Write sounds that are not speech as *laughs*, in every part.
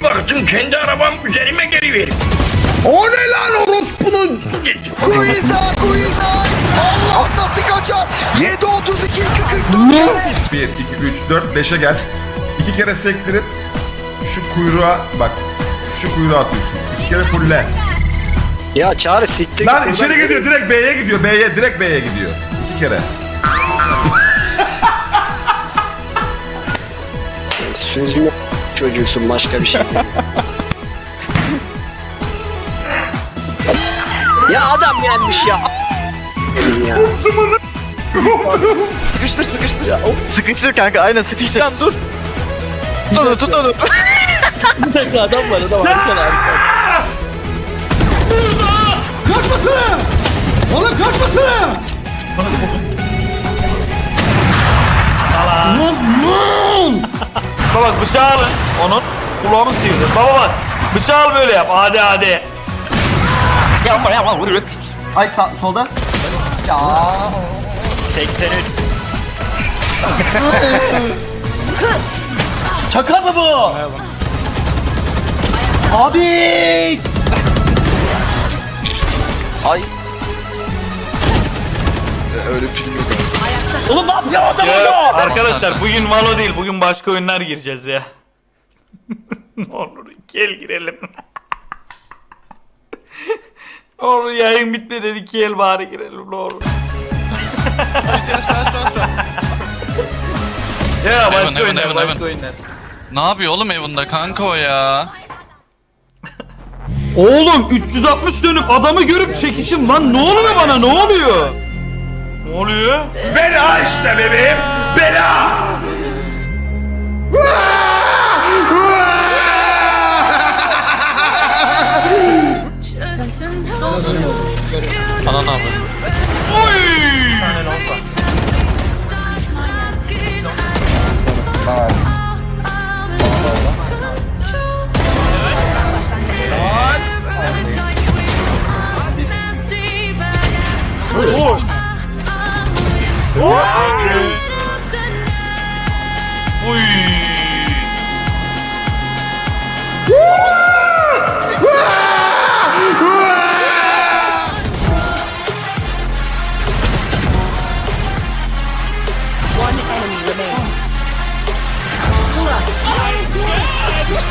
Bir baktım kendi arabam üzerime geliverir. O ne lan orospunun? Kuiza, Kuiza. Allah nasıl kaçar? 7 32 2 44 kere. 1, 2, 3, 4, 5'e gel. İki kere sektirip şu kuyruğa bak. Şu kuyruğa atıyorsun. İki kere fulle. Ya Çağrı siktir. Lan içeri gidiyor direkt B'ye gidiyor. B'ye direkt B'ye gidiyor. İki kere. Sözümü çocuksun başka bir şey. ya adam gelmiş ya. Ya. Sıkıştır sıkıştır. Sıkıştır kanka aynen sıkıştır. Lan dur. Tut onu tut onu. Bir dakika adam var adam arkana. Kaçmasana! Baba bak bıçağı alın. Onun kulağını sıyırdı. Baba bak bıçağı al böyle yap. Hadi hadi. Yapma yapma vuruyor. Ay sağ, solda. Ya 83. şaka *laughs* mı bu? Abi! Ay. Oğlum ne yapıyor adam Ya, orada? arkadaşlar bugün Valo değil bugün başka oyunlar gireceğiz ya. *laughs* ne olur gel girelim. ne olur yayın bitme dedik gel bari girelim ne olur. *laughs* ya başka Evan, oyunlar Evan, başka Evan. oyunlar. Ne yapıyor oğlum evinde kanka o ya? Oğlum 360 dönüp adamı görüp çekişim lan ne oluyor bana ne oluyor? Ne oluyor? Bela işte bebeğim. Bela. Ananı 两人。喂。哇！哇！哇！One enemy remains. Trust my instincts.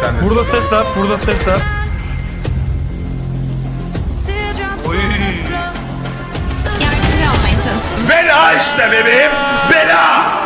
Sen de Burada ses var, burada ses var. Uy. Yardımcı olmaya çalışsın. Bela işte bebeğim. Bela.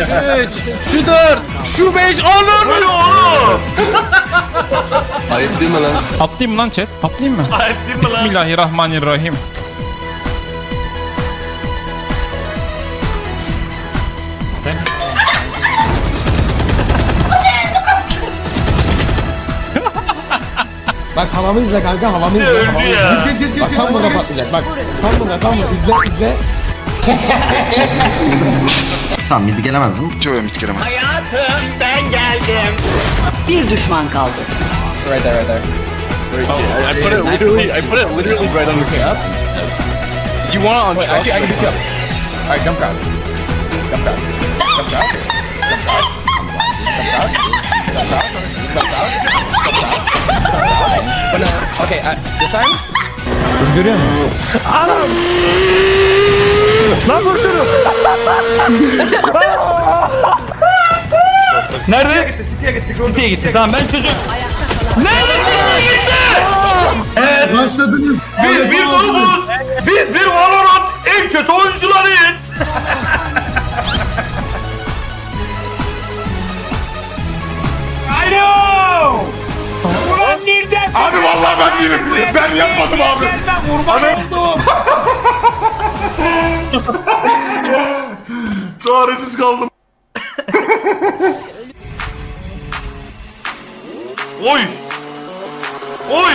üç, şu dört, şu beş. Bu ne oğlum? Atlayayım mı lan chat? Atlayayım mı? Ayıp değil mi lan? Bismillahirrahmanirrahim. Bak havamı izle kanka havamı izle. Öldü havamı ya. izle. Bak tam burada patlayacak bak. Tam burada tam burada izle izle. *laughs* Tamam midi gelemez değil mi? Tövbe mit gelemez. Bir düşman kaldı. Right there, right there. I put it literally, I put it literally right on the cap. You want it on Wait, actually, I can pick you up. Alright, jump grab. Jump grab. Jump grab. Jump grab. Jump grab. Jump grab. Jump grab. But no, okay, uh, this time. Görüyor musun? Nerede? Gitti, City'ye gitti. City'ye gitti. Tamam ben çocuk. Nerede City'ye gitti? Evet. Başladınız. Biz bir grubuz. Biz bir Valorant en kötü oyuncularıyız. Alo! Ulan nereden? Abi vallahi ben değilim. Ben yapmadım abi. *laughs* Çaresiz kaldım. *laughs* Oy! Oy!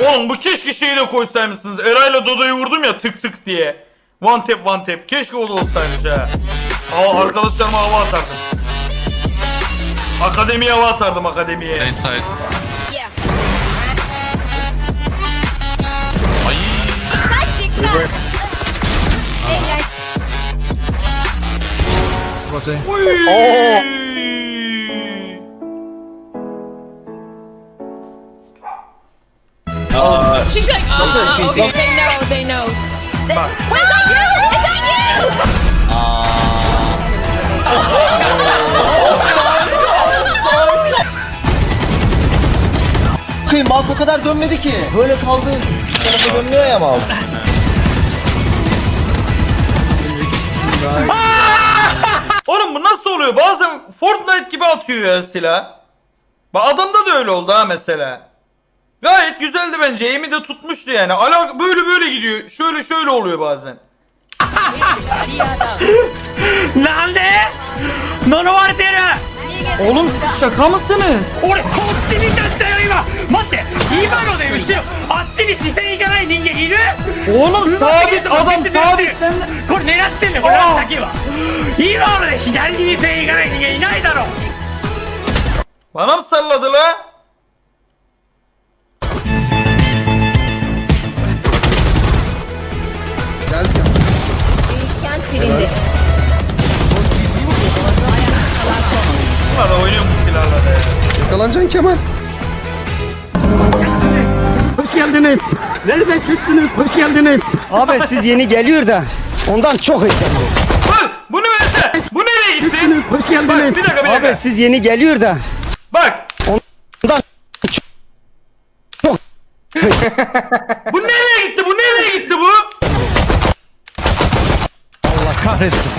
Oğlum bu keşke şeyi de koysaymışsınız. Eray'la Dodo'yu vurdum ya tık tık diye. One tap one tap. Keşke o da olsaymış ha. Aa, arkadaşlarıma hava atardım. Akademiye hava atardım akademiye. Bayside. Ay. Uy. She's like, oh, okay. They know, they know. Wait, is that you? Is that you? Dönmedi ki. Böyle kaldı. Tarafa dönmüyor ya mouse. *laughs* Oğlum bu nasıl oluyor? Bazen Fortnite gibi atıyor ya silah. Bak adamda da öyle oldu ha mesela. Gayet güzeldi bence. Aim'i de tutmuştu yani. Ala böyle böyle gidiyor. Şöyle şöyle oluyor bazen. *laughs* Lan ne? Nono var dere. Oğlum siz şaka mısınız? Oraya kontini dönüyor ima. Matte. İma no de uçu. Attini şifre ikanay ninge iru. Oğlum sabit adam sabit sen. これ狙ってんねこれ先は。今ので左にフェイがない人間いないだろ。Bana mı salladı la? Bunlar da oynuyor bu silahla da ya. Yakalanacaksın Kemal. Hoş geldiniz. Nereden çıktınız? Hoş geldiniz. Abi siz yeni geliyor da ondan çok heyecanlı. Bak bunu verse. Bu nereye gitti? Hoş Bak bir dakika bir dakika. Abi siz yeni geliyor da Bak. ondan çok Bu nereye gitti? Bu nereye gitti bu? Allah kahretsin.